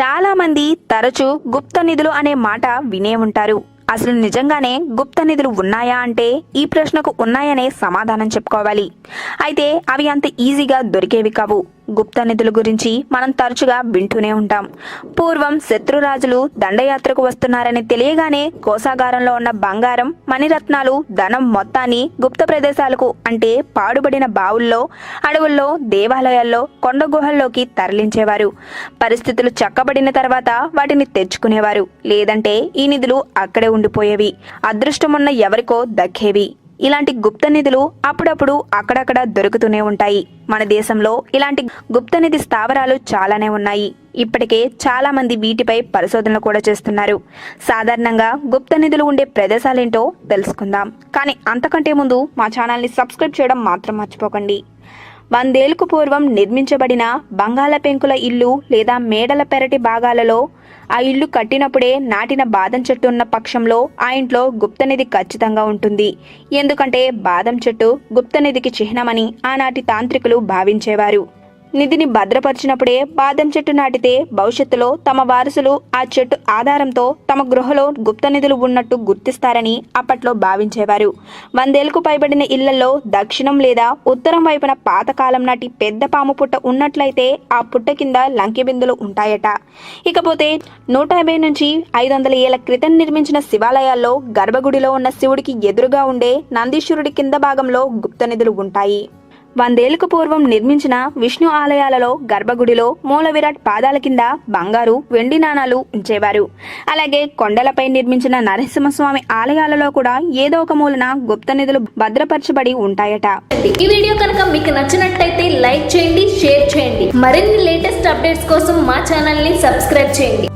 చాలా మంది తరచూ గుప్త నిధులు అనే మాట వినే ఉంటారు. అసలు నిజంగానే గుప్త నిధులు ఉన్నాయా అంటే ఈ ప్రశ్నకు ఉన్నాయనే సమాధానం చెప్పుకోవాలి. అయితే అవి అంత ఈజీగా దొరికేవి కావు. గుప్త నిధుల గురించి మనం తరచుగా వింటూనే ఉంటాం. పూర్వం శత్రురాజులు దండయాత్రకు వస్తున్నారని తెలియగానే కోసాగారంలో ఉన్న బంగారం మణిరత్నాలు ధనం మొత్తాన్ని గుప్త ప్రదేశాలకు అంటే పాడుబడిన బావుల్లో అడవుల్లో దేవాలయాల్లో కొండ గుహల్లోకి తరలించేవారు. పరిస్థితులు చక్కబడిన తర్వాత వాటిని తెచ్చుకునేవారు. లేదంటే ఈ నిధులు అక్కడే ఉండిపోయేవి. అదృష్టమున్న ఎవరికో దక్కేవి. ఇలాంటి గుప్త నిధులు అప్పుడప్పుడు అక్కడక్కడ దొరుకుతూనే ఉంటాయి. మన దేశంలో ఇలాంటి గుప్త నిధి స్థావరాలు చాలానే ఉన్నాయి. ఇప్పటికే చాలా మంది వీటిపై పరిశోధనలు కూడా చేస్తున్నారు. సాధారణంగా గుప్త నిధులు ఉండే ప్రదేశాలేంటో తెలుసుకుందాం. కానీ అంతకంటే ముందు మా ఛానల్ని సబ్స్క్రైబ్ చేయడం మాత్రం మర్చిపోకండి. వందేళ్ళకు పూర్వం నిర్మించబడిన బంగాళ పెంకుల ఇల్లు లేదా మేడల పెరటి భాగాలలో ఆ ఇల్లు కట్టినప్పుడే నాటిన బాదం చెట్టు ఉన్న పక్షంలో ఆ ఇంట్లో గుప్తనిధి ఖచ్చితంగా ఉంటుంది. ఎందుకంటే బాదం చెట్టు గుప్తనిధికి చిహ్నమని ఆనాటి తాంత్రికులు భావించేవారు. నిధిని భద్రపరిచినప్పుడే బాదం చెట్టు నాటితే భవిష్యత్తులో తమ వారసులు ఆ చెట్టు ఆధారంతో తమ గృహలో గుప్త నిధులు ఉన్నట్టు గుర్తిస్తారని అప్పట్లో భావించేవారు. వందేళ్ళకు పైబడిన ఇళ్ళలో దక్షిణం లేదా ఉత్తరం వైపున పాతకాలం నాటి పెద్ద పాము పుట్ట ఉన్నట్లయితే ఆ పుట్ట కింద లంకెబిందులు ఉంటాయట. ఇకపోతే నూట యాభై నుంచి ఐదు వందల ఏళ్ళ క్రితం నిర్మించిన శివాలయాల్లో గర్భగుడిలో ఉన్న శివుడికి ఎదురుగా ఉండే నందీశ్వరుడి కింద భాగంలో గుప్త నిధులు ఉంటాయి. వందేళ్ళకు పూర్వం నిర్మించిన విష్ణు ఆలయాలలో గర్భగుడిలో మూల విరాట్ పాదాల కింద బంగారు వెండి నాణాలు ఉంచేవారు. అలాగే కొండలపై నిర్మించిన నరసింహస్వామి ఆలయాలలో కూడా ఏదో ఒక మూలన గుప్త నిధులు భద్రపరచబడి ఉంటాయట. ఈ వీడియో కనుక మీకు నచ్చినట్లయితే లైక్ చేయండి షేర్ చేయండి. మరిన్ని లేటెస్ట్ అప్డేట్స్ కోసం మా ఛానల్ని సబ్స్క్రైబ్ చేయండి.